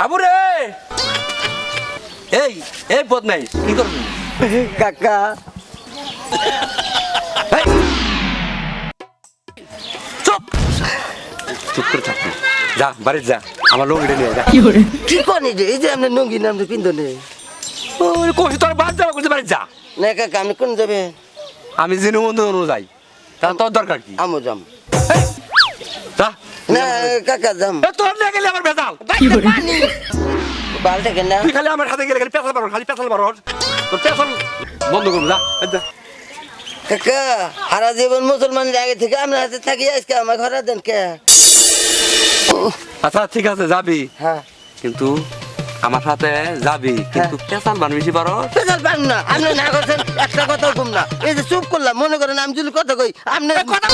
হাবুরে! এই এই পদ নাই কি করবি? কাকা! চুপ! চুপ করে থাকবি যা বাড়ি যা। আমার লোক নিয়ে যা। কি কনি যে এই যে আপনি নঙ্গি নামটা পিন্ধনে ওই কই তোর বাদ যাবা করতে বাড়ি যা। না কাকা আপনি কোন যাবে? আমি জেনে বন্ধু যাই তা তোর দরকার কি? আমো যাম। যা। না কাকা যাম। তোর নিয়ে গেলে আমার বেজাল বালটা কেন। তুই খালি আমার হাতে গেলে খালি পেছাল পারো খালি পেছাল পারো তোর পেছাল বন্ধ করব যা কাকা সারা জীবন মুসলমানের আগে থেকে আমরা হাতে থাকি আজকে আমার ঘরে দেন কে? আচ্ছা ঠিক আছে যাবি। হ্যাঁ। কিন্তু আমার সাথে যাবি কিন্তু পেছাল মান বেশি পারো। পেশাল পান না আপনি না করছেন একটা কথা কম না। এই যে চুপ করলাম মনে করেন আমি যদি কথা কই আপনি কথা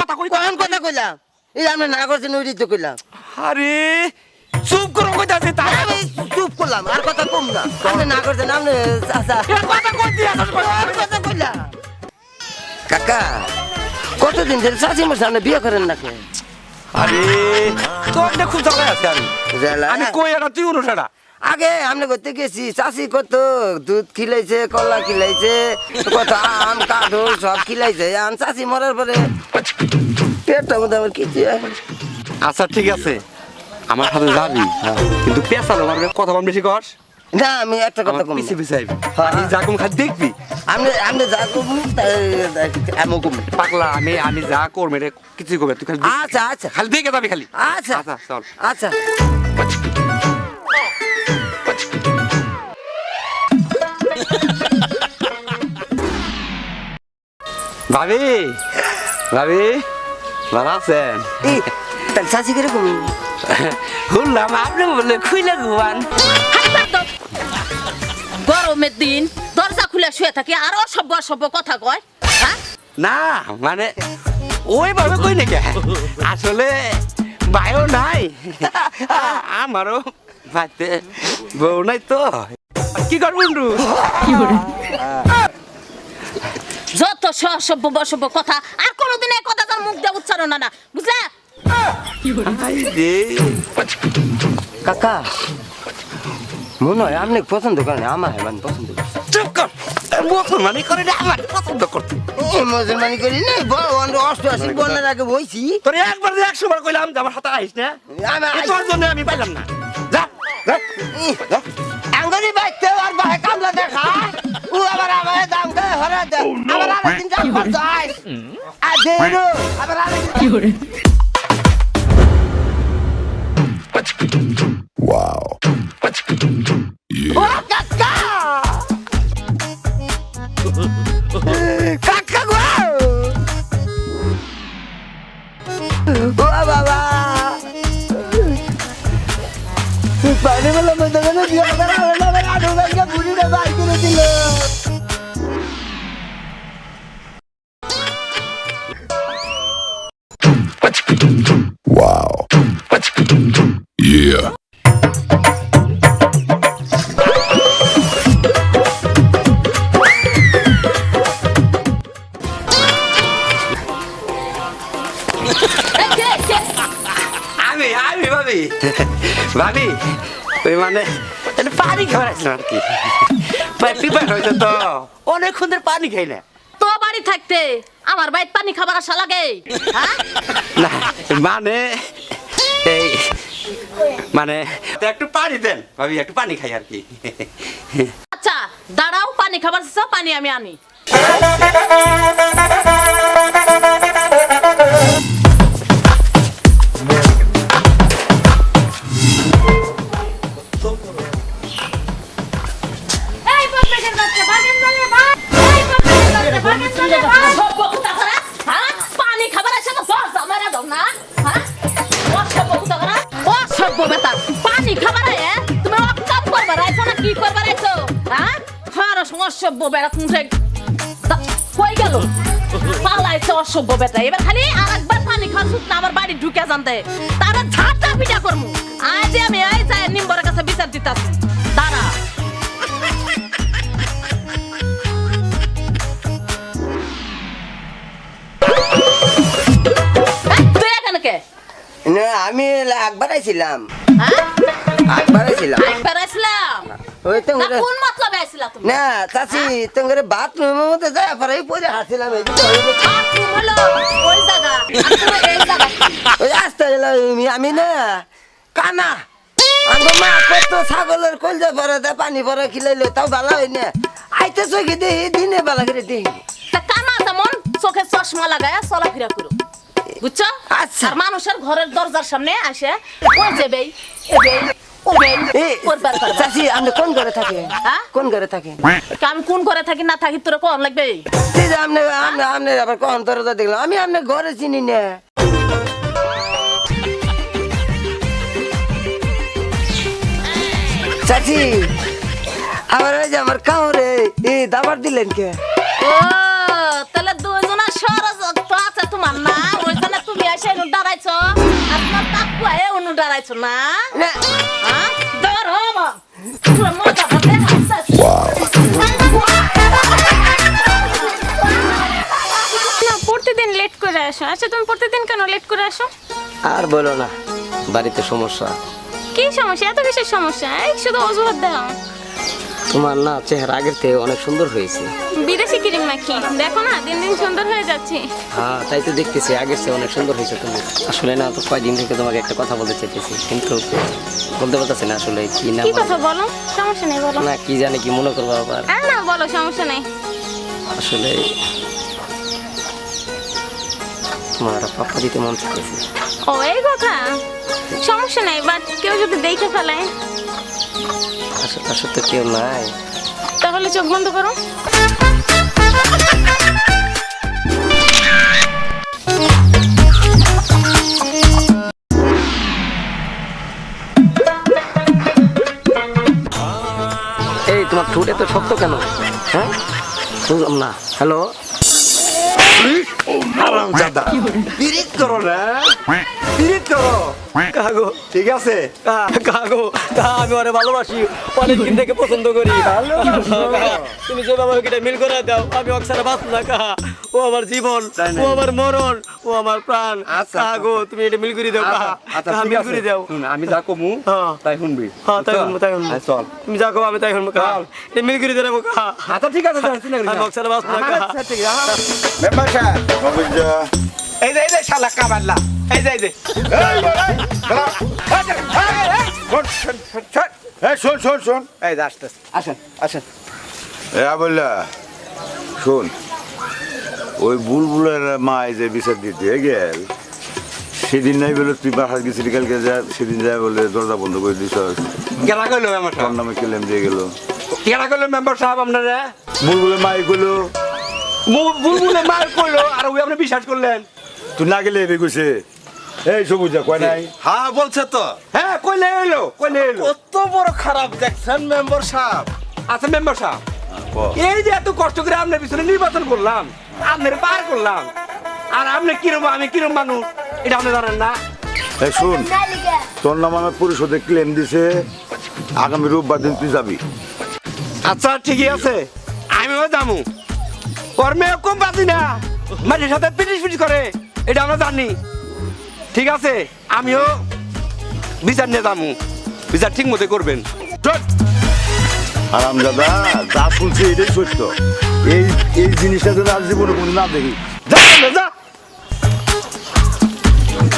কথা কই? কথা কইলাম। এই আপনি না করছেন ওই কইলাম। আরে চুপ করো কইতাছি তাই আমি চুপ করলাম আর কথা কম না। আপনি না করছেন আপনি চাচা কথা কই দিয়া কথা কইলাম কাকা কতদিন ধরে চাচি মোর সামনে বিয়ে করেন নাকি? আরে তোর না খুব জ্বালায় আছে আমি। আমি কই এটা তুই অনুসারা আগে আমরা করতে গেছি চাষি কত দুধ খিলাইছে কলা খিলাইছে কত আম কাঠল সব খিলাইছে। আম চাষি মরার পরে পেটটা মধ্যে আমার আচ্ছা ঠিক আছে। আমার সাথে যাবি কিন্তু পেছাল আমার কথা কম বেশি কর। না আমি একটা কথা কম পিছে পিছে আইবি। হ্যাঁ। আমি যা কম খালি দেখবি। আপনি আপনি যা কম এমন কম পাগলা আমি আমি যা করবে রে কিছু করবে তুই খালি আচ্ছা আচ্ছা। খালি দেখে যাবি খালি। আচ্ছা। আচ্ছা চল। আচ্ছা। ভাবি ভাবি। ভালো আছেন এই তাহলে চাষি কীরকম শুনলাম আপনি বললে খুইলে ঘুমান। গরমের দিন দরজা খুলে শুয়ে থাকি আরও সভ্য অসভ্য কথা কয় হ্যাঁ? না মানে ওইভাবে কই নাকি? আসলে বায়ো নাই আমারও ভাইতে বউ নাই তো। কি কর বন্ধু? যত অসভ্য অসভ্য কথা। আর কোনোদিন এই কথা তার মুখ দিয়ে উচ্চারণ না না। বুঝলে? কাকা মনে হয় আপনি পছন্দ করেন আমার মানে পছন্দ করেন। চুপ কর। মুসলমানি করে রে আমার পছন্দ করতে। এই মুসলমানি করি না অষ্ট আশি বন্যার আগে বইছি। তোর একবার যে একশো বার কইলাম আমার হাতে আইস না। তোর জন্য আমি পাইলাম না। যা যা আঙ্গুলি বাইতে আর বাহে কামলা দেখা? ও আবার আমার দাম কে হরে দে। আবার আরেকদিন যা যায় আর দেরো আবার আরেকদিন ও আমি আমি ভাবি ভাবি ওই মানে পানি আসলাম আর কি। পিপাস হয়েছে তো। অনেকক্ষণ ধরে পানি খাই না। তো বাড়ি থাকতে আমার বাইত পানি খাবার আসা লাগে। হ্যাঁ? না মানে এই মানে একটু পানি দেন ভাবি একটু পানি খাই আর কি। আচ্ছা দাঁড়াও পানি খাবার চাও, পানি আমি আনি। অসভ্য তুমি কই গেল? পালাইছে অসভ্য বেটা এবার খালি আরেকবার পানি খাওয়ার সুত না আমার বাড়ি ঢুকে জানতে তারা ঝাঁটা পিটা করমু। আজ আমি আই যাই নিম্বরের কাছে বিচার দিতাছি দাঁড়া। এই, না আমি একবার আইছিলাম। হ্যাঁ? একবার ছিলাম একবার আসলাম ওই তো কোন মতলবে তুমি? না চাচি তোমার বাথরুমের মধ্যে যায় পরে পরে এই যে ওই- বাথরুম হলো ওই জায়গা এই জায়গা। ওই আমি না কানা। আমার মা কত ছাগলের কলজা ভরে দেয় পানি ভরে খিলাইলো তাও ভালো হয় না। আইতে চোখে দেখি দিনে বেলা করে তা কানা যেমন চোখে চশমা লাগায় চলাফেরা করো। বুঝছ? আচ্ছা। আর মানুষের ঘরের দরজার সামনে আসে যাবেই এই চাচি আপনি কোন ঘরে থাকে হ্যাঁ? কোন ঘরে থাকে আমি কোন ঘরে থাকি না থাকি তোর কোন লাগবে? এই যে আপনি আপনি আপনি আবার কখন দরজা দেখলাম আমি আপনার ঘরে চিনি না। চাচি আবার ওই যে আমার কাউরে এই দাবার দিলেন কে? ও তাহলে দুজনা সরজ তো আছে তোমার না? ওই জন্য তুমি এসে দাঁড়াইছো। আর দাঁড়াইছো না না ধর না প্রতিদিন লেট করে আসো। আচ্ছা তুমি প্রতিদিন কেন লেট করে আসো? আর বলো না বাড়িতে সমস্যা? কি সমস্যা? এত কিসের সমস্যা? এই শুধু অজুহাত দাও। তোমার না চেহারা আগের থেকে অনেক সুন্দর হয়েছে। বিদেশি নাকি? দেখো না দিন দিন সুন্দর হয়ে যাচ্ছে। হ্যাঁ তাই তো দেখতেছি আগের চেয়ে অনেক সুন্দর হয়েছে তুমি। আসলে না তো কয়দিন থেকে তোমাকে একটা কথা বলতে চাইতেছি কিন্তু বলতে পারতেছি না আসলে কি না কি কথা বলো? সমস্যা নেই বলো। না কি জানি কি মনে করব আবার। না বলো সমস্যা নেই। আসলে তোমার পাপ্পা দিতে মন চাইতেছে। ও এই কথা? সমস্যা নেই বাট কেউ যদি দেখে ফেলে। আসলে আসলে তো কেউ নাই। তাহলে চোখ বন্ধ করো। এই তোমার ঠোঁট তো শক্ত কেন? হ্যাঁ? বুঝলাম না। হ্যালো? আরাম দাদা পিরিত করো না। পিরিত করো। কাগো ঠিক আছে? কাগো আমি ওরে ভালোবাসি। অনেক থেকে পছন্দ করি। তুমি যে বাবা ওকে মিল করে দাও আমি অক্সারে বাঁচ না ও আমার জীবন ও আমার মরণ ও আমার প্রাণ। আচ্ছা, কাগো তুমি এটা মিল করে দাও কাহা। আচ্ছা মিল করে দাও। আমি যা কমু হ্যাঁ। তাই শুনবি হ্যাঁ তাই শুনব তাই শুনব। চল। তুমি যা কো আমি তাই শুনব চল। এটা মিল করে দেবো আচ্ছা ঠিক আছে। আমি অক্সারে বাঁচ না আচ্ছা, হ্যাঁ। মেম্বার সাহেব এই যে এই যে শালা কামাল্লা এই যে এই শোন শোন শোন এই যে আসতেছে আসেন আসেন এ বললা শোন ওই বুলবুলের মা এই যে বিচার দিতে গেল সেদিন নাই বলে তুই বাসার গেছিলি কালকে যা সেদিন যায় বলে দরজা বন্ধ করে দিছ কেনা করল মেম্বার সাহেব নামে কেলেম দিয়ে গেল কেনা করল মেম্বার সাহেব আপনারা বুলবুলের মা এগুলো বুলবুলে মার করল আর ওই আপনি বিশ্বাস করলেন তুই না গেলে এবে কইছে এই সবুজা কয় নাই হ্যাঁ বলছে তো হ্যাঁ কইলে এলো কইলে এলো কত বড় খারাপ দেখছেন মেম্বার সাহেব আচ্ছা মেম্বার সাহেব এই যে এত কষ্ট করে আপনার পিছনে নির্বাচন করলাম আপনার পার করলাম আর আপনি কিরম আমি কিরম মানুষ এটা আপনি জানেন না শুন তোর নাম আমার পরিষদে ক্লেম দিছে আগামী রোববার দিন তুই যাবি আচ্ছা ঠিকই আছে আমিও যাব কর্মে কম পাচ্ছি না। মাঝে সাথে পিটিস পিটিস করে এটা আমরা জানি। ঠিক আছে আমিও বিচার নিয়ে যাব বিচার ঠিক মতো করবেন। আরাম দাদা যা শুনছি এটাই সত্য। এই এই জিনিসটা যেন জীবনে কোনো না দেখি। যা যা, যা।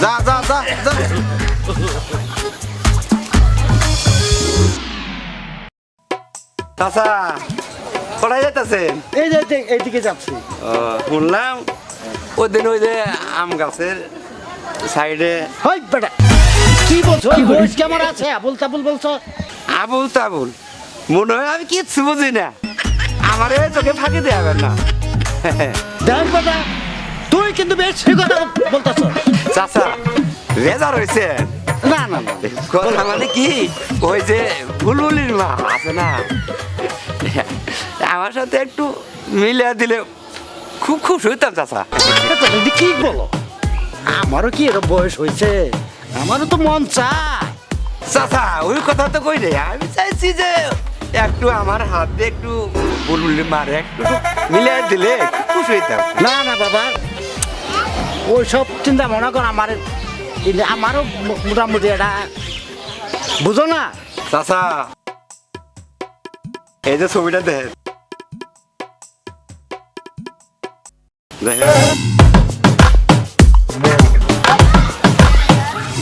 যা যা যা যা। চাচা কোথায় যেতেছেন এই যে এইদিকে যাচ্ছি। শুনলাম ওই দিন ওই যে আম গাছের সাইডে হই বেটা কি বলছো? বয়স কেমন আছে আবুল তাবুল বলছো? আবুল তাবুল মনে হয় আমি কিচ্ছু বুঝি না। আমার এই চোখে ফাঁকি দেবেন না। দেখ বেটা তুই কিন্তু বেশি কথা বলতেছ। চাচা রেজার হয়েছে না না না। কথা মানে কি? ওই যে বুলবুলির মা আছে না? আমার সাথে একটু মিলিয়ে দিলে খুব খুশি হইতাম চাচা। কি বলো। আমারও কি এরকম বয়স হয়েছে? আমারও তো মন চায়। চাচা ওই কথা তো কই রে? আমি চাইছি যে একটু আমার হাত দিয়ে একটু বুলবুলির মারে একটু মিলিয়ে দিলে খুব খুশি হইতাম না না বাবা। ওই সব চিন্তা মনে কর আমার আমারও মোটামুটি এটা। বুঝো না? চাচা এই যে ছবিটা দেখেন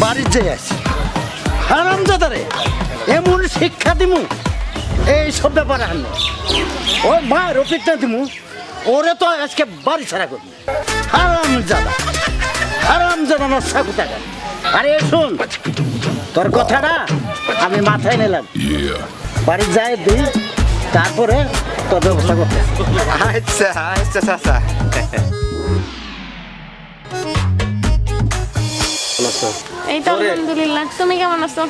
বাড়ির যে আছে হারাম দাদারে এমন শিক্ষা দিমু এই সব ব্যাপারে আনলো ওই মায়ের অপিকটা দিমু ওরে তো আজকে বাড়ি ছাড়া করবি। হারাম জাদা হারাম জাদা নশা কোথাকা আরে শোন তোর কথাটা আমি মাথায় নিলাম। বাড়ি যায় দিই তারপরে তোর ব্যবস্থা করতে আচ্ছা আচ্ছা চাচা এই তো আলহামদুলিল্লাহ। তুমি কেমন আছো?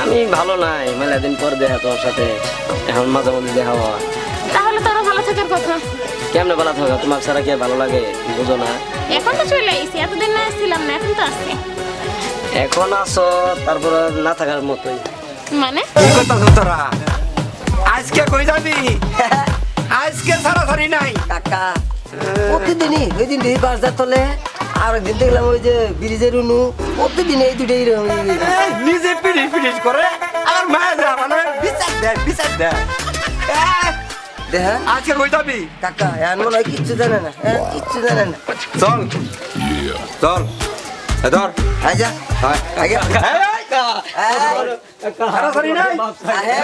আমি ভালো নাই মেলা দিন পর দেখা তোর সাথে। এখন মাঝে মধ্যে দেখা হওয়া। তাহলে তোরা ভালো থাকার কথা। কেমনে ভালো থাকা? তোমার ছাড়া কি ভালো লাগে? বুঝো না। এখন তো চলে আইছি এতদিন না আসছিলাম না এখন তো আসছি এখন আসো তারপর না থাকার মতোই। মানে? কি করতেছ তোরা? আজকে কই যাবি? আজকে সারাসারি নাই। কাকা। প্রতিদিনই ওই দিন দেখি বাজার তলে আর একদিন দেখলাম ওই যে ব্রিজের উনু প্রতিদিন এই দুটোই নিজে পিড়িস পিড়িস করে আর মায়ের মানে বিচার দেয় বিচার দেয়। আজকে কই যাবি? কাকা এখন মনে হয় কিচ্ছু জানে না হ্যাঁ কিচ্ছু জানে না। চল। চল। এ ধর। আজা হয় আগে। আহে